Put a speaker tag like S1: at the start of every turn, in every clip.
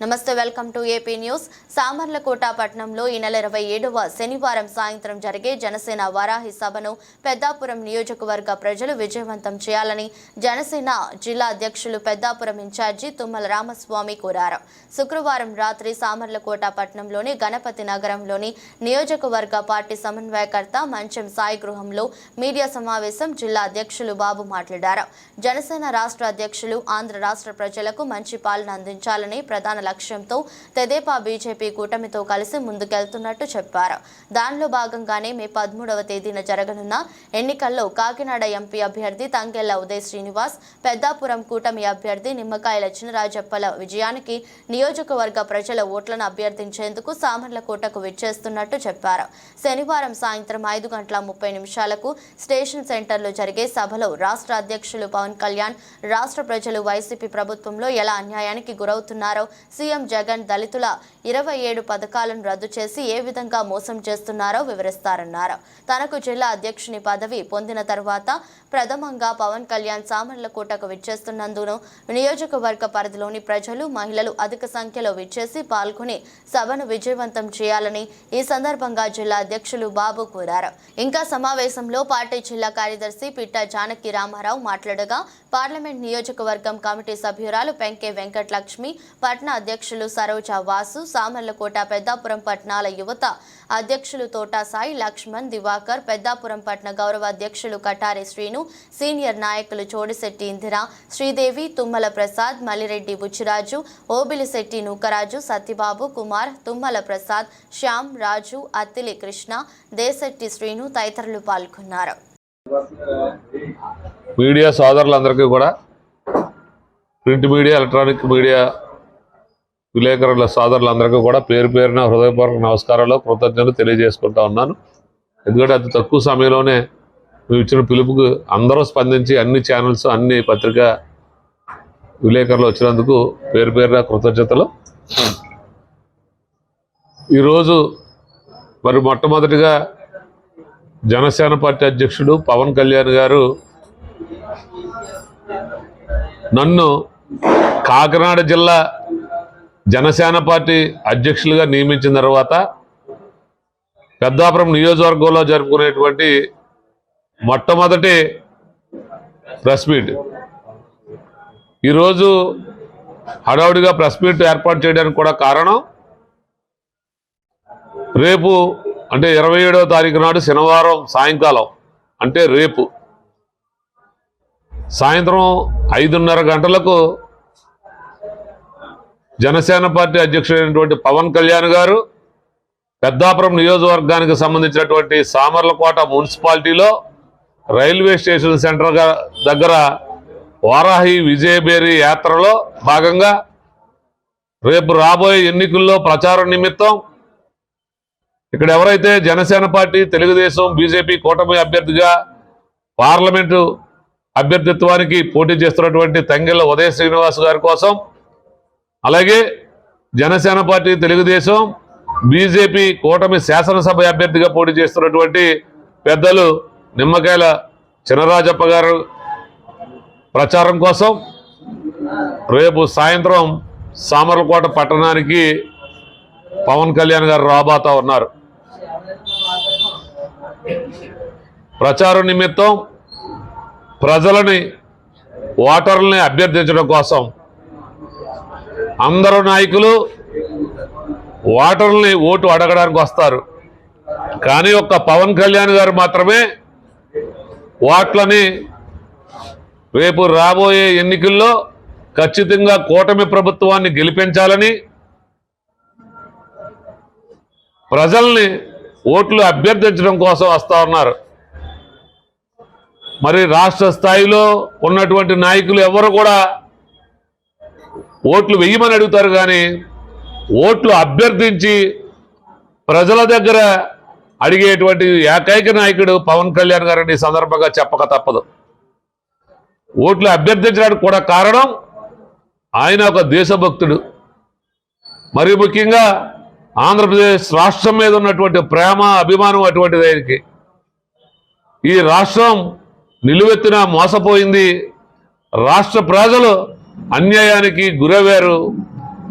S1: నమస్తే welcome to AP news. Samarlakota పట్టణంలో ఈ నెల ఇరవై ఏడవ శనివారం సాయంత్రం జరిగే జనసేన వారాహి సభను పెద్దాపురం నియోజకవర్గ ప్రజలు విజయవంతం చేయాలని జనసేన జిల్లా అధ్యక్షులు పెద్దాపురం ఇన్ఛార్జి తుమ్మల రామస్వామి కోరారు. శుక్రవారం రాత్రి సామర్లకోట పట్టణంలోని గణపతి నగరంలోని నియోజకవర్గ పార్టీ సమన్వయకర్త మంచం సాయి గృహంలో మీడియా సమావేశం జిల్లా అధ్యక్షులు బాబు మాట్లాడారు. జనసేన రాష్ట్ర అధ్యక్షులు ఆంధ్ర రాష్ట్ర ప్రజలకు మంచి పాలన అందించాలని ప్రధాన లక్ష్యంతో తెదేపా బీజేపీ కూటమితో కలిసి ముందుకెళ్తున్నట్టు చెప్పారు. దానిలో భాగంగానే మే పదమూడవ తేదీన జరగనున్న ఎన్నికల్లో కాకినాడ ఎంపీ అభ్యర్థి తంగెళ్ళ ఉదయ్ శ్రీనివాస్ పెద్దాపురం కూటమి అభ్యర్థి నిమ్మకాయల చినరాజప్పల విజయానికి నియోజకవర్గ ప్రజల ఓట్లను అభ్యర్థించేందుకు సామర్లకోటకు విచ్చేస్తున్నట్టు చెప్పారు. శనివారం సాయంత్రం ఐదు గంటల ముప్పై నిమిషాలకు స్టేషన్ సెంటర్లో జరిగే సభలో రాష్ట్ర అధ్యక్షులు పవన్ కళ్యాణ్ రాష్ట్ర ప్రజలు వైసీపీ ప్రభుత్వంలో ఎలా అన్యాయానికి గురవుతున్నారో సీఎం జగన్ దళితుల ఇరవై ఏడు పథకాలను రద్దు చేసి ఏ విధంగా మోసం చేస్తున్నారో వివరిస్తారన్నారు. తనకు జిల్లా అధ్యక్షుని పదవి పొందిన తర్వాత ప్రథమంగా పవన్ కళ్యాణ్ సామర్లకోటకు విచ్చేస్తున్నందున నియోజకవర్గ పరిధిలోని ప్రజలు మహిళలు అధిక సంఖ్యలో విచ్చేసి పాల్గొని సభను విజయవంతం చేయాలని ఈ సందర్భంగా జిల్లా అధ్యక్షులు బాబు కోరారు. ఇంకా సమావేశంలో పార్టీ జిల్లా కార్యదర్శి పిట్ట జానకి రామారావు మాట్లాడగా పార్లమెంట్ నియోజకవర్గం కమిటీ సభ్యురాలు పెంకే వెంకటలక్ష్మి పట్న అధ్యక్షులు సరోజ వాసు సామర్లకోట పెద్దాపురం పట్నాల యువత అధ్యక్షులు తోటా సాయి లక్ష్మణ్ దివాకర్ పెద్దాపురం పట్న గౌరవ అధ్యక్షులు కటారి శ్రీను సీనియర్ నాయకులు చోడిశెట్టి ఇందిర శ్రీదేవి తుమ్మల ప్రసాద్ మల్లిరెడ్డి బుచ్చిరాజు ఓబిలిశెట్టి నూకరాజు సత్యబాబు కుమార్ తుమ్మల ప్రసాద్ శ్యామ్ రాజు అత్తిలి కృష్ణ దేశెట్టి శ్రీను తదితరులు పాల్గొన్నారు.
S2: మీడియా సోదరులందరికీ కూడా ప్రింట్ మీడియా ఎలక్ట్రానిక్ మీడియా విలేకరుల సోదరులందరికీ కూడా పేరు పేరున హృదయపూర్వక నమస్కారాలు కృతజ్ఞతలు తెలియజేసుకుంటా ఉన్నాను. ఎందుకంటే అతి తక్కువ సమయంలోనే మేము ఇచ్చిన పిలుపుకు అందరూ స్పందించి అన్ని ఛానల్స్ అన్ని పత్రికా విలేకరులు వచ్చినందుకు పేరు పేరున కృతజ్ఞతలు. ఈరోజు మరి మొట్టమొదటిగా జనసేన పార్టీ అధ్యక్షుడు పవన్ కళ్యాణ్ గారు నన్ను కాకినాడ జిల్లా జనసేన పార్టీ అధ్యక్షులుగా నియమించిన తర్వాత పెద్దాపురం నియోజకవర్గంలో జరుపుకునేటువంటి మొట్టమొదటి ప్రెస్ మీట్. ఈరోజు హడావుడిగా ప్రెస్ మీట్ ఏర్పాటు చేయడానికి కూడా కారణం రేపు అంటే ఇరవై ఏడవ తారీఖు నాడు శనివారం సాయంకాలం అంటే రేపు సాయంత్రం ఐదున్నర గంటలకు జనసేన పార్టీ అధ్యక్షుడైనటువంటి పవన్ కళ్యాణ్ గారు పెద్దాపురం నియోజకవర్గానికి సంబంధించినటువంటి సామర్లకోట మున్సిపాలిటీలో రైల్వే స్టేషన్ సెంటర్ దగ్గర వారాహి విజయబేరి యాత్రలో భాగంగా రేపు రాబోయే ఎన్నికల్లో ప్రచారం నిమిత్తం ఇక్కడ ఎవరైతే జనసేన పార్టీ తెలుగుదేశం బీజేపీ కూటమి అభ్యర్థిగా పార్లమెంటు అభ్యర్థిత్వానికి పోటీ చేస్తున్నటువంటి తంగెళ్ళ ఉదయ శ్రీనివాస్ గారి కోసం అలాగే జనసేన పార్టీ తెలుగుదేశం బీజేపీ కూటమి శాసనసభ అభ్యర్థిగా పోటీ చేస్తున్నటువంటి పెద్దలు నిమ్మకాయల చినరాజప్ప గారు ప్రచారం కోసం రేపు సాయంత్రం సామర్లకోట పట్టణానికి పవన్ కళ్యాణ్ గారు రాబోతా ఉన్నారు. ప్రచారం నిమిత్తం ప్రజలని ఓటర్లని అభ్యర్థించడం కోసం అందరూ నాయకులు ఓటర్లని ఓటు అడగడానికి వస్తారు. కానీ ఒక్క పవన్ కళ్యాణ్ గారు మాత్రమే ఓట్లని రేపు రాబోయే ఎన్నికల్లో ఖచ్చితంగా కూటమి ప్రభుత్వాన్ని గెలిపించాలని ప్రజల్ని ఓట్లు అభ్యర్థించడం కోసం వస్తా ఉన్నారు. మరి రాష్ట్ర స్థాయిలో ఉన్నటువంటి నాయకులు ఎవరు కూడా ఓట్లు వెయ్యమని అడుగుతారు కానీ ఓట్లు అభ్యర్థించి ప్రజల దగ్గర అడిగేటువంటి ఏకైక నాయకుడు పవన్ కళ్యాణ్ గారిని సందర్భంగా చెప్పక తప్పదు. ఓట్లు అభ్యర్థించడానికి కూడా కారణం ఆయన ఒక దేశభక్తుడు. మరి ముఖ్యంగా ఆంధ్రప్రదేశ్ రాష్ట్రం మీద ఉన్నటువంటి ప్రేమ అభిమానం అటువంటిది ఆయనకి. ఈ రాష్ట్రం నిలువెత్తిన మోసపోయింది రాష్ట్ర ప్రజలు అన్యాయానికి గురయ్యారు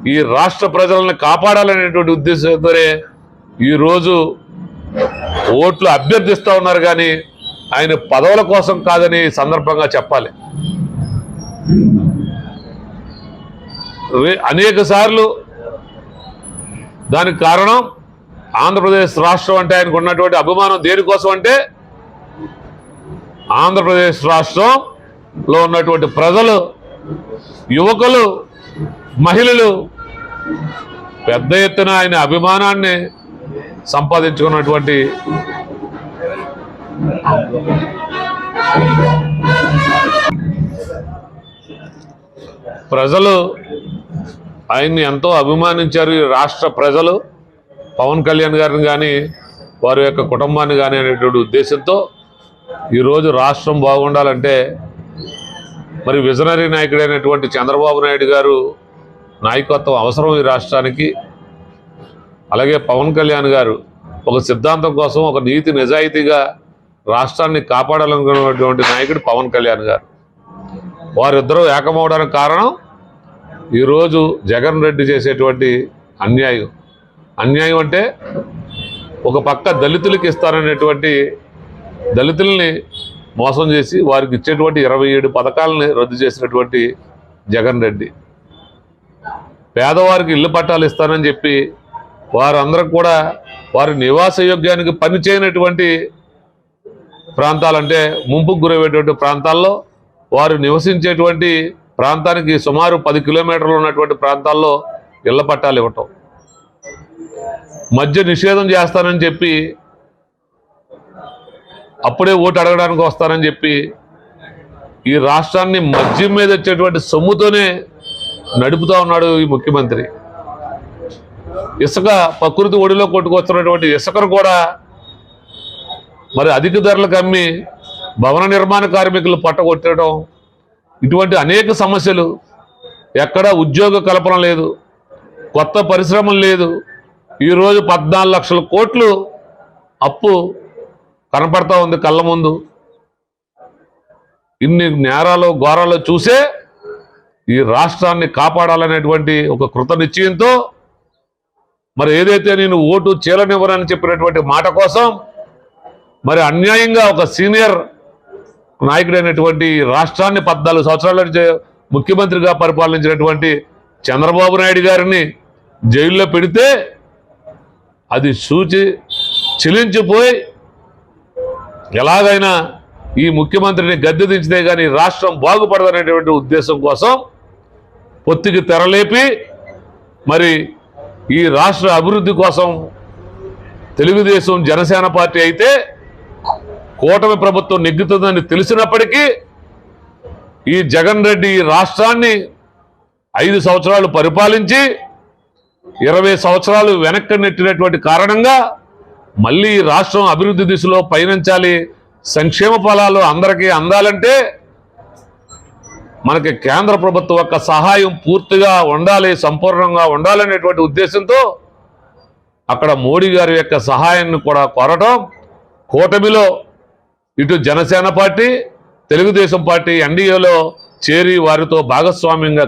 S2: ఈ రాష్ట్ర ప్రజలను కాపాడాలనేటువంటి ఉద్దేశంతోనే ఈరోజు ఓట్లు అభ్యర్థిస్తూ ఉన్నారు కానీ ఆయన పదవుల కోసం కాదని సందర్భంగా చెప్పాలి. అనేక సార్లు దానికి కారణం ఆంధ్రప్రదేశ్ రాష్ట్రం అంటే ఆయనకు ఉన్నటువంటి అభిమానం దేనికోసం అంటే ఆంధ్రప్రదేశ్ రాష్ట్రంలో ఉన్నటువంటి ప్రజలు యువకులు మహిళలు పెద్ద ఎత్తున ఆయన అభిమానాన్ని సంపాదించుకున్నటువంటి ప్రజలు ఆయన్ని ఎంతో అభిమానించారు. ఈ రాష్ట్ర ప్రజలు పవన్ కళ్యాణ్ గారిని కానీ వారి యొక్క కుటుంబాన్ని కానీ అనేటువంటి ఉద్దేశంతో ఈరోజు రాష్ట్రం బాగుండాలంటే మరి విజనరీ నాయకుడైనటువంటి చంద్రబాబు నాయుడు గారు నాయకత్వం అవసరం ఈ రాష్ట్రానికి. అలాగే పవన్ కళ్యాణ్ గారు ఒక సిద్ధాంతం కోసం ఒక నీతి నిజాయితీగా రాష్ట్రాన్ని కాపాడాలనుకున్నటువంటి నాయకుడు పవన్ కళ్యాణ్ గారు. వారిద్దరూ ఏకమవడానికి కారణం ఈరోజు జగన్ రెడ్డి చేసేటువంటి అన్యాయం. అన్యాయం అంటే ఒక పక్క దళితులకి ఇస్తారనేటువంటి దళితుల్ని మోసం చేసి వారికి ఇచ్చేటువంటి ఇరవై ఏడు పథకాలని రద్దు చేసినటువంటి జగన్ రెడ్డి. పేదవారికి ఇల్లు పట్టాలు ఇస్తానని చెప్పి వారందరికి కూడా వారి నివాస యోగ్యానికి పనిచేయనటువంటి ప్రాంతాలంటే ముంపుకు గురయ్యేటువంటి ప్రాంతాల్లో వారు నివసించేటువంటి ప్రాంతానికి సుమారు పది కిలోమీటర్లు ఉన్నటువంటి ప్రాంతాల్లో ఇళ్ళ పట్టాలు ఇవ్వటం. మద్య నిషేధం చేస్తానని చెప్పి అప్పుడే ఓటు అడగడానికి వస్తానని చెప్పి ఈ రాష్ట్రాన్ని మద్యం మీద వచ్చేటువంటి సొమ్ముతోనే నడుపుతా ఉన్నాడు ఈ ముఖ్యమంత్రి. ఇసుక ప్రకృతి ఒడిలో కొట్టుకొస్తున్నటువంటి ఇసుకను కూడా మరి అధిక ధరలకు అమ్మి భవన నిర్మాణ కార్మికులు పట్టగొట్టడం ఇటువంటి అనేక సమస్యలు ఎక్కడా ఉద్యోగ కల్పన లేదు కొత్త పరిశ్రమలు లేదు. ఈరోజు పద్నాలుగు లక్షల కోట్లు అప్పు కనపడతా ఉంది కళ్ళ ముందు. ఇన్ని నేరాలు ఘోరాలు చూసే ఈ రాష్ట్రాన్ని కాపాడాలనేటువంటి ఒక కృత నిశ్చయంతో మరి ఏదైతే నేను ఓటు చీలనివ్వనని చెప్పినటువంటి మాట కోసం మరి అన్యాయంగా ఒక సీనియర్ నాయకుడైనటువంటి ఈ రాష్ట్రాన్ని పద్నాలుగు సంవత్సరాల నుంచి ముఖ్యమంత్రిగా పరిపాలించినటువంటి చంద్రబాబు నాయుడు గారిని జైల్లో పెడితే అది సూచి చెలించిపోయి ఎలాగైనా ఈ ముఖ్యమంత్రిని గద్దె దించితే కానీ రాష్ట్రం బాగుపడదనేటువంటి ఉద్దేశం కోసం పొత్తికి తెరలేపి మరి ఈ రాష్ట్ర అభివృద్ధి కోసం తెలుగుదేశం జనసేన పార్టీ అయితే కూటమి ప్రభుత్వం నెగ్గుతుందని తెలిసినప్పటికీ ఈ జగన్ రెడ్డి ఈ రాష్ట్రాన్ని ఐదు సంవత్సరాలు పరిపాలించి ఇరవై సంవత్సరాలు వెనక్కి నెట్టినటువంటి కారణంగా మళ్ళీ రాష్ట్రం అభివృద్ధి దిశలో పయనించాలి. సంక్షేమ ఫలాలు అందరికీ అందాలంటే మనకి కేంద్ర ప్రభుత్వం యొక్క సహాయం పూర్తిగా ఉండాలి సంపూర్ణంగా ఉండాలనేటువంటి ఉద్దేశంతో అక్కడ మోడీ గారి యొక్క సహాయాన్ని కూడా కోరటం. కూటమిలో ఇటు జనసేన పార్టీ తెలుగుదేశం పార్టీ ఎన్డీఏలో చేరి వారితో భాగస్వామ్యంగా